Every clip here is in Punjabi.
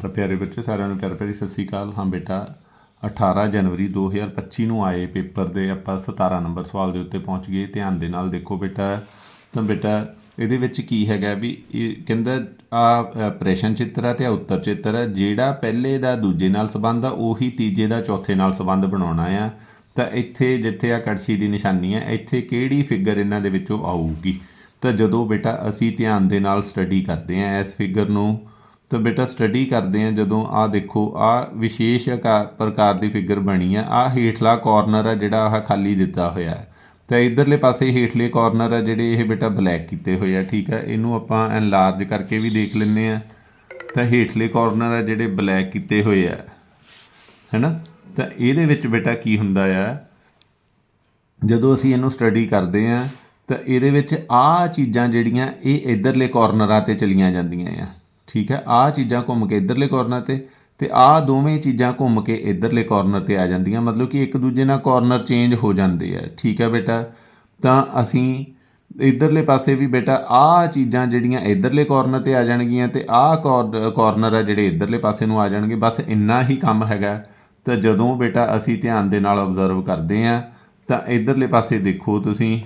ਤਾਂ ਪਿਆਰੇ ਬੱਚੇ ਸਾਰਿਆਂ ਨੂੰ ਪਿਆਰ ਭਰੀ ਸਤਿ ਸ੍ਰੀ ਅਕਾਲ। ਹਾਂ ਬੇਟਾ 18 ਜਨਵਰੀ 2025 ਨੂੰ ਆਏ ਪੇਪਰ ਦੇ ਆਪਾਂ 17 ਨੰਬਰ ਸਵਾਲ ਦੇ ਉੱਤੇ ਪਹੁੰਚ ਗਏ। ਧਿਆਨ ਦੇ ਨਾਲ ਦੇਖੋ ਬੇਟਾ। ਤਾਂ ਬੇਟਾ, ਇਹਦੇ ਵਿੱਚ ਕੀ ਹੈਗਾ ਵੀ ਇਹ ਕਹਿੰਦਾ, ਆ ਪ੍ਰਸ਼ਨ ਚਿੱਤਰ ਹੈ ਤੇ ਆ ਉੱਤਰ ਚਿੱਤਰ ਹੈ ਜਿਹੜਾ ਪਹਿਲੇ ਦਾ ਦੂਜੇ ਨਾਲ ਸੰਬੰਧ ਆ, ਉਹੀ ਤੀਜੇ ਦਾ ਚੌਥੇ ਨਾਲ ਸੰਬੰਧ ਬਣਾਉਣਾ ਆ। ਤਾਂ ਇੱਥੇ ਜਿੱਥੇ ਆ ਕੜਛੀ ਦੀ ਨਿਸ਼ਾਨੀ ਹੈ ਇੱਥੇ ਕਿਹੜੀ ਫਿਗਰ ਇਹਨਾਂ ਦੇ ਵਿੱਚੋਂ ਆਊਗੀ? ਤਾਂ ਜਦੋਂ ਬੇਟਾ, ਅਸੀਂ ਧਿਆਨ ਦੇ ਨਾਲ ਸਟੱਡੀ ਕਰਦੇ ਹਾਂ ਇਸ ਫਿਗਰ ਨੂੰ ਤਾਂ ਬੇਟਾ ਸਟੱਡੀ ਕਰਦੇ ਹਾਂ ਜਦੋਂ ਆ ਦੇਖੋ ਆ ਵਿਸ਼ੇਸ਼ ਆਕਾਰ ਪ੍ਰਕਾਰ ਦੀ ਫਿਗਰ ਬਣੀ ਆ ਆ ਹੇਠਲਾ ਕਾਰਨਰ ਆ ਜਿਹੜਾ ਆਹ ਖਾਲੀ ਦਿੱਤਾ ਹੋਇਆ ਹੈ। ਤਾਂ ਇਧਰਲੇ ਪਾਸੇ ਹੇਠਲੇ ਕਾਰਨਰ ਆ ਜਿਹੜੇ ਇਹ ਬੇਟਾ ਬਲੈਕ ਕੀਤੇ ਹੋਏ ਆ, ਠੀਕ ਹੈ ਇਹਨੂੰ ਆਪਾਂ ਐਨਲਾਰਜ ਕਰਕੇ ਵੀ ਦੇਖ ਲੈਂਦੇ ਆ। ਤਾਂ ਹੇਠਲੇ ਕਾਰਨਰ ਆ ਜਿਹੜੇ ਬਲੈਕ ਕੀਤੇ ਹੋਏ ਆ, ਹੈਨਾ? ਤਾਂ ਇਹਦੇ ਵਿੱਚ ਬੇਟਾ ਕੀ ਹੁੰਦਾ ਆ? ਜਦੋਂ ਅਸੀਂ ਇਹਨੂੰ ਸਟੱਡੀ ਕਰਦੇ ਆ, ਤਾਂ ਇਹਦੇ ਵਿੱਚ ਆਹ ਚੀਜ਼ਾਂ ਜਿਹੜੀਆਂ ਇਹ ਇਧਰਲੇ ਕਾਰਨਰਾਂ ਤੇ ਚਲੀਆਂ ਜਾਂਦੀਆਂ ਆ। ਠੀਕ ਹੈ, ਆਹ ਚੀਜ਼ਾਂ ਘੁੰਮ ਕੇ ਇਧਰਲੇ ਕਾਰਨਰ ਤੇ ਤੇ ਆਹ ਦੋਵੇਂ ਚੀਜ਼ਾਂ ਘੁੰਮ ਕੇ ਇਧਰਲੇ ਕਾਰਨਰ ਤੇ ਆ ਜਾਂਦੀਆਂ। ਮਤਲਬ ਕਿ ਇੱਕ ਦੂਜੇ ਨਾਲ ਕਾਰਨਰ ਚੇਂਜ ਹੋ ਜਾਂਦੇ ਆ। ਠੀਕ ਹੈ ਬੇਟਾ, ਤਾਂ ਅਸੀਂ ਇਧਰਲੇ ਪਾਸੇ ਵੀ ਬੇਟਾ ਆਹ ਚੀਜ਼ਾਂ ਜਿਹੜੀਆਂ ਇਧਰਲੇ ਕਾਰਨਰ ਤੇ ਆ ਜਾਣਗੀਆਂ ਤੇ ਆਹ ਕਾਰਨਰ ਆ ਜਿਹੜੇ ਇਧਰਲੇ ਪਾਸੇ ਨੂੰ ਆ ਜਾਣਗੇ। ਬਸ ਇੰਨਾ ਹੀ ਕੰਮ ਹੈਗਾ। ਤਾਂ ਜਦੋਂ ਬੇਟਾ ਅਸੀਂ ਧਿਆਨ ਦੇ ਨਾਲ ਆਬਜ਼ਰਵ ਕਰਦੇ ਆ ਤਾਂ ਇਧਰਲੇ ਪਾਸੇ ਦੇਖੋ ਤੁਸੀਂ।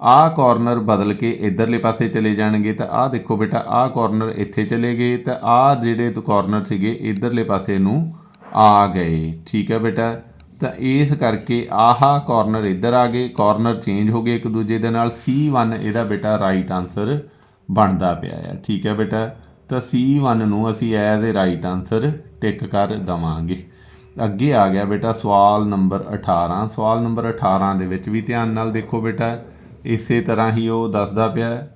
ਆਹ ਕਾਰਨਰ ਬਦਲ ਕੇ ਇਧਰਲੇ ਪਾਸੇ ਚਲੇ ਜਾਣਗੇ ਤਾਂ ਆਹ ਦੇਖੋ ਬੇਟਾ, ਆਹ ਕਾਰਨਰ ਇੱਥੇ ਚਲੇ ਗਏ ਤਾਂ ਆਹ ਜਿਹੜੇ ਤੋਂ ਕਾਰਨਰ ਸੀਗੇ ਇਧਰਲੇ ਪਾਸੇ ਨੂੰ ਆ ਗਏ। ਠੀਕ ਹੈ ਬੇਟਾ? ਤਾਂ ਇਸ ਕਰਕੇ ਆਹ ਕਾਰਨਰ ਇੱਧਰ ਆ ਗਏ ਕਾਰਨਰ ਚੇਂਜ ਹੋ ਗਏ ਇੱਕ ਦੂਜੇ ਦੇ ਨਾਲ C1 ਇਹਦਾ ਬੇਟਾ ਰਾਈਟ ਆਨਸਰ ਬਣਦਾ ਪਿਆ ਆ। ਠੀਕ ਹੈ ਬੇਟਾ? ਤਾਂ C1 ਨੂੰ ਅਸੀਂ as a right answer tick ਕਰ ਦਵਾਂਗੇ। ਅੱਗੇ ਆ ਗਿਆ ਬੇਟਾ ਸਵਾਲ ਨੰਬਰ 18 ਸਵਾਲ ਨੰਬਰ 18 ਦੇ ਵਿੱਚ ਵੀ ਧਿਆਨ ਨਾਲ ਦੇਖੋ ਬੇਟਾ। ਇਸੇ ਤਰ੍ਹਾਂ ਹੀ ਉਹ ਦੱਸਦਾ ਪਿਆ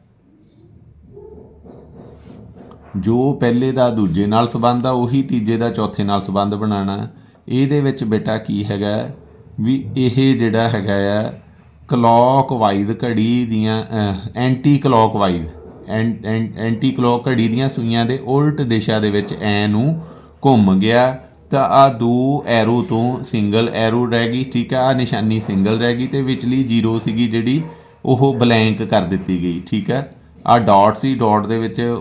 ਜੋ ਪਹਿਲੇ ਦਾ ਦੂਜੇ ਨਾਲ ਸੰਬੰਧ ਆ, ਉਹੀ ਤੀਜੇ ਦਾ ਚੌਥੇ ਨਾਲ ਸੰਬੰਧ ਬਣਾਉਣਾ ਇਹਦੇ ਵਿੱਚ ਬੇਟਾ ਕੀ ਹੈਗਾ ਵੀ ਇਹ ਜਿਹੜਾ ਹੈਗਾ ਆ ਕਲੌਕ ਵਾਈਜ਼ ਘੜੀ ਦੀਆਂ anticlockwise anti clock ਘੜੀ ਦੀਆਂ ਸੂਈਆਂ ਦੇ ਉਲਟ ਦਿਸ਼ਾ ਦੇ ਵਿੱਚ ਐ ਨੂੰ ਘੁੰਮ ਗਿਆ। ਤਾਂ ਆ ਦੋ ਐਰੋ ਤੋਂ ਸਿੰਗਲ ਐਰੋ ਰਹਿ ਗਈ, ਠੀਕ ਆ? ਆ ਨਿਸ਼ਾਨੀ ਸਿੰਗਲ ਰਹਿ ਗਈ ਤੇ ਵਿਚਲੀ ਜ਼ੀਰੋ ਸੀਗੀ ਜਿਹੜੀ ਉਹ ਬਲੈਂਕ ਕਰ ਦਿੱਤੀ ਗਈ, ਠੀਕ ਹੈ? ਆ ਡਾਟ ਸੀ ਡਾਟ ਦੇ ਵਿੱਚ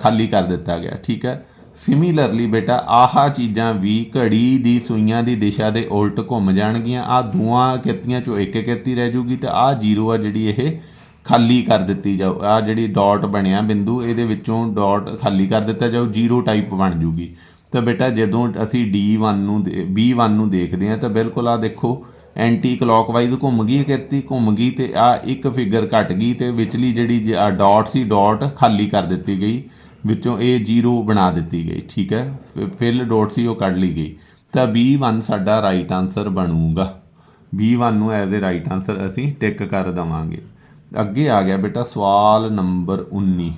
ਖਾਲੀ ਕਰ ਦਿੱਤਾ ਗਿਆ, ਠੀਕ ਹੈ? ਸਿਮਿਲਰਲੀ ਬੇਟਾ, ਆਹ ਚੀਜ਼ਾਂ ਵੀ ਘੜੀ ਦੀ ਸੂਈਆਂ ਦੀ ਦਿਸ਼ਾ ਦੇ ਉਲਟ ਘੁੰਮ ਜਾਣਗੀਆਂ। ਆ ਦੋਆਂ ਕਿਰਤੀਆਂ ਚੋਂ ਇੱਕ ਕਿਰਤੀ ਰਹਿ ਜੂਗੀ ਤੇ ਆ ਜ਼ੀਰੋ ਆ ਜਿਹੜੀ ਇਹ ਖਾਲੀ ਕਰ ਦਿੱਤੀ ਜਾਊ। ਆ ਜਿਹੜੀ ਡਾਟ ਬਣਿਆ ਬਿੰਦੂ, ਇਹਦੇ ਵਿੱਚੋਂ ਡਾਟ ਖਾਲੀ ਕਰ ਦਿੱਤਾ ਜਾਊ ਜ਼ੀਰੋ ਟਾਈਪ ਬਣ ਜੂਗੀ। ਤਾਂ ਬੇਟਾ, ਜਦੋਂ ਅਸੀਂ D1 ਨੂੰ ਦੇ- B1 ਨੂੰ ਦੇਖਦੇ ਹਾਂ ਤਾਂ ਬਿਲਕੁਲ ਆ ਦੇਖੋ ਐਂਟੀ ਕਲੌਕਵਾਈਜ਼ ਘੁੰਮ ਗਈ ਕਿਰਤੀ ਘੁੰਮ ਗਈ ਤੇ ਆ ਇੱਕ ਫਿਗਰ ਘਟ ਗਈ ਤੇ ਵਿਚਲੀ ਜਿਹੜੀ ਡਾਟ ਸੀ ਡਾਟ ਖਾਲੀ ਕਰ ਦਿੱਤੀ ਗਈ, ਵਿੱਚੋਂ ਇਹ ਜ਼ੀਰੋ ਬਣਾ ਦਿੱਤੀ ਗਈ, ਠੀਕ ਹੈ? ਫਿ- ਫਿਲ ਡਾਟ ਸੀ ਉਹ ਕੱਢ ਲਈ ਗਈ। ਤਾਂ B1 ਸਾਡਾ ਰਾਈਟ ਆਨਸਰ ਬਣੂਗਾ। B1 ਨੂੰ ਐਜ਼ ਅ ਰਾਈਟ ਆਨਸਰ ਅਸੀਂ ਟਿਕ ਕਰ ਦਵਾਂਗੇ। ਅੱਗੇ ਆ ਗਿਆ ਬੇਟਾ ਸਵਾਲ ਨੰਬਰ 19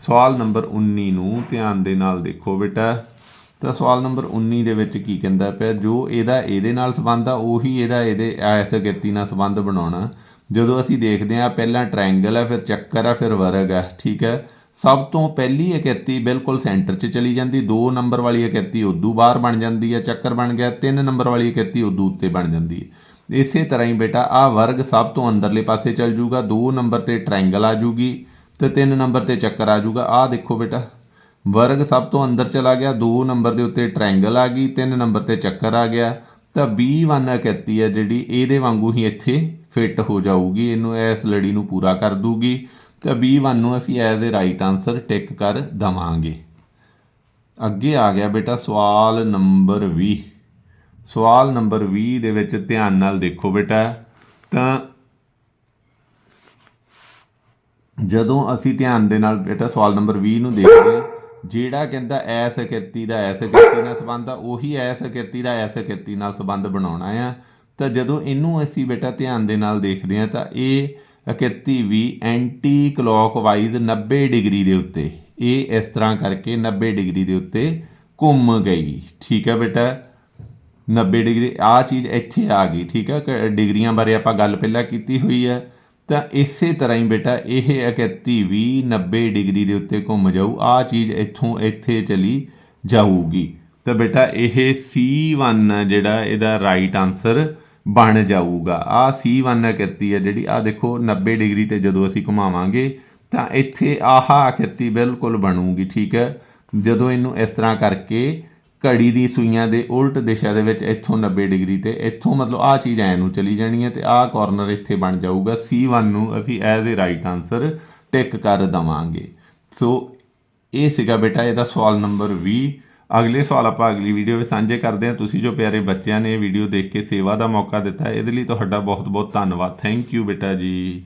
ਸਵਾਲ ਨੰਬਰ 19 ਨੂੰ ਧਿਆਨ ਦੇ ਨਾਲ ਦੇਖੋ ਬੇਟਾ। ਤਾਂ ਸਵਾਲ ਨੰਬਰ 19 ਦੇ ਵਿੱਚ ਕੀ ਕਹਿੰਦਾ ਪਿਆ, ਜੋ ਇਹਦਾ ਇਹਦੇ ਨਾਲ ਸੰਬੰਧ ਆ, ਉਹੀ ਇਹਦਾ ਇਹਦੇ ਐਸ ਗਿਰਤੀ ਨਾਲ ਸੰਬੰਧ ਬਣਾਉਣਾ। ਜਦੋਂ ਅਸੀਂ ਦੇਖਦੇ ਆ ਪਹਿਲਾਂ ਟ੍ਰਾਇੰਗਲ ਹੈ ਫਿਰ ਚੱਕਰ ਆ, ਫਿਰ ਵਰਗ ਹੈ ਠੀਕ ਹੈ? ਸਭ ਤੋਂ ਪਹਿਲੀ ਇਕੱਤੀ ਬਿਲਕੁਲ ਸੈਂਟਰ 'ਚ ਚਲੀ ਜਾਂਦੀ 2 ਨੰਬਰ ਵਾਲੀ ਇਕੱਤੀ ਉਦੋਂ ਬਾਹਰ ਬਣ ਜਾਂਦੀ ਹੈ, ਚੱਕਰ ਬਣ ਗਿਆ 3 ਨੰਬਰ ਵਾਲੀ ਇਕੱਤੀ ਉਦੋਂ ਉੱਤੇ ਬਣ ਜਾਂਦੀ ਹੈ। ਇਸੇ ਤਰ੍ਹਾਂ ਹੀ ਬੇਟਾ ਆ ਵਰਗ ਸਭ ਤੋਂ ਅੰਦਰਲੇ ਪਾਸੇ ਚੱਲ ਜੂਗਾ 2 ਨੰਬਰ ਤੇ ਟ੍ਰਾਇੰਗਲ ਆ ਜੂਗੀ ਤੇ 3 ਨੰਬਰ ਤੇ ਚੱਕਰ ਆ ਜੂਗਾ। ਆ ਦੇਖੋ ਬੇਟਾ ਵਰਗ ਸਭ ਤੋਂ ਅੰਦਰ ਚਲਾ ਗਿਆ 2 ਨੰਬਰ ਦੇ ਉੱਤੇ ਟ੍ਰਾਇੰਗਲ ਆ ਗਈ 3 ਨੰਬਰ ਤੇ ਚੱਕਰ ਆ ਗਿਆ। ਤਾਂ B1 ਆਕ੍ਰਿਤੀ ਹੈ ਜਿਹੜੀ ਇਹਦੇ ਵਾਂਗੂ ਹੀ ਇੱਥੇ ਫਿੱਟ ਹੋ ਜਾਊਗੀ ਇਹਨੂੰ ਇਸ ਲੜੀ ਨੂੰ ਪੂਰਾ ਕਰ ਦੂਗੀ ਤਾਂ B1 ਨੂੰ ਅਸੀਂ as a right answer tick ਕਰ ਦਵਾਂਗੇ। ਅੱਗੇ ਆ ਗਿਆ ਬੇਟਾ ਸਵਾਲ ਨੰਬਰ 20 ਸਵਾਲ ਨੰਬਰ 20 ਦੇ ਵਿੱਚ ਧਿਆਨ ਨਾਲ ਦੇਖੋ ਬੇਟਾ। ਤਾਂ ਜਦੋਂ ਅਸੀਂ ਧਿਆਨ ਦੇ ਨਾਲ ਬੇਟਾ ਸਵਾਲ ਨੰਬਰ 20 ਨੂੰ ਦੇਖਦੇ ਹਾਂ, ਜਿਹੜਾ ਕਹਿੰਦਾ ਐਸ ਕਿਰਤੀ ਦਾ ਐਸ ਕਿਰਤੀ ਨਾਲ ਸੰਬੰਧ ਆ, ਉਹੀ ਐਸ ਕਿਰਤੀ ਦਾ ਐਸ ਕਿਰਤੀ ਨਾਲ ਸੰਬੰਧ ਬਣਾਉਣਾ ਆ। ਤਾਂ ਜਦੋਂ ਇਹਨੂੰ ਅਸੀਂ ਬੇਟਾ ਧਿਆਨ ਦੇ ਨਾਲ ਦੇਖਦੇ ਹਾਂ, ਤਾਂ ਇਹ ਕਿਰਤੀ ਵੀ ਐਂਟੀ ਕਲੌਕਵਾਈਜ਼ 90 ਡਿਗਰੀ ਦੇ ਉੱਤੇ, ਇਹ ਇਸ ਤਰ੍ਹਾਂ ਕਰਕੇ 90 ਡਿਗਰੀ ਦੇ ਉੱਤੇ ਘੁੰਮ ਗਈ। ਠੀਕ ਹੈ ਬੇਟਾ? 90 ਡਿਗਰੀ ਆ ਚੀਜ਼ ਇੱਥੇ ਆ ਗਈ। ਠੀਕ ਹੈ, ਕ- ਡਿਗਰੀਆਂ ਬਾਰੇ ਆਪਾਂ ਗੱਲ ਪਹਿਲਾਂ ਕੀਤੀ ਹੋਈ ਹੈ। ਤਾਂ ਇਸੇ ਤਰ੍ਹਾਂ ਹੀ ਬੇਟਾ, ਇਹ ਇਕੱਤੀ ਵੀ 90 ਡਿਗਰੀ ਦੇ ਉੱਤੇ ਘੁੰਮ ਜਾਊ ਆ ਚੀਜ਼ ਇੱਥੋਂ ਇੱਥੇ ਚਲੀ ਜਾਊਗੀ। ਤਾਂ ਬੇਟਾ, ਇਹ C1 ਜਿਹੜਾ ਇਹਦਾ ਰਾਈਟ ਆਨਸਰ ਬਣ ਜਾਊਗਾ। ਆ C1 ਆਕ੍ਰਿਤੀ ਹੈ ਜਿਹੜੀ ਆ ਦੇਖੋ 90 ਡਿਗਰੀ ਤੇ ਜਦੋਂ ਅਸੀਂ ਘੁਮਾਵਾਂਗੇ, ਤਾਂ ਇੱਥੇ ਆਹ ਆਕ੍ਰਿਤੀ ਬਿਲਕੁਲ ਬਣੂਗੀ, ਠੀਕ ਹੈ? ਜਦੋਂ ਇਹਨੂੰ ਇਸ ਤਰ੍ਹਾਂ ਕਰਕੇ ਘੜੀ ਦੀ ਸੂਈਆਂ ਦੇ ਉਲਟ ਦਿਸ਼ਾ ਦੇ ਵਿੱਚ ਇੱਥੋਂ 90 ਡਿਗਰੀ ਤੇ ਇੱਥੋਂ ਮਤਲਬ ਆਹ ਚੀਜ਼ ਐ ਨੂੰ ਚਲੀ ਜਾਣੀ ਹੈ ਤੇ ਆਹ ਕਾਰਨਰ ਇੱਥੇ ਬਣ ਜਾਊਗਾ। C1 ਨੂੰ ਅਸੀਂ as a right answer tick ਕਰ ਦਵਾਂਗੇ। ਸੋ ਇਹ ਸੀਗਾ ਬੇਟਾ ਇਹਦਾ ਸਵਾਲ ਨੰਬਰ 20 ਅਗਲੇ ਸਵਾਲ ਆਪਾਂ ਅਗਲੀ ਵੀਡੀਓ ਵਿੱਚ ਸਾਂਝੇ ਕਰਦੇ ਹਾਂ। ਤੁਸੀਂ ਜੋ ਪਿਆਰੇ ਬੱਚਿਆਂ ਨੇ ਇਹ ਵੀਡੀਓ ਦੇਖ ਕੇ ਸੇਵਾ ਦਾ ਮੌਕਾ ਦਿੱਤਾ, ਇਹਦੇ ਲਈ ਤੁਹਾਡਾ ਬਹੁਤ ਬਹੁਤ ਧੰਨਵਾਦ। ਥੈਂਕ ਯੂ ਬੇਟਾ ਜੀ।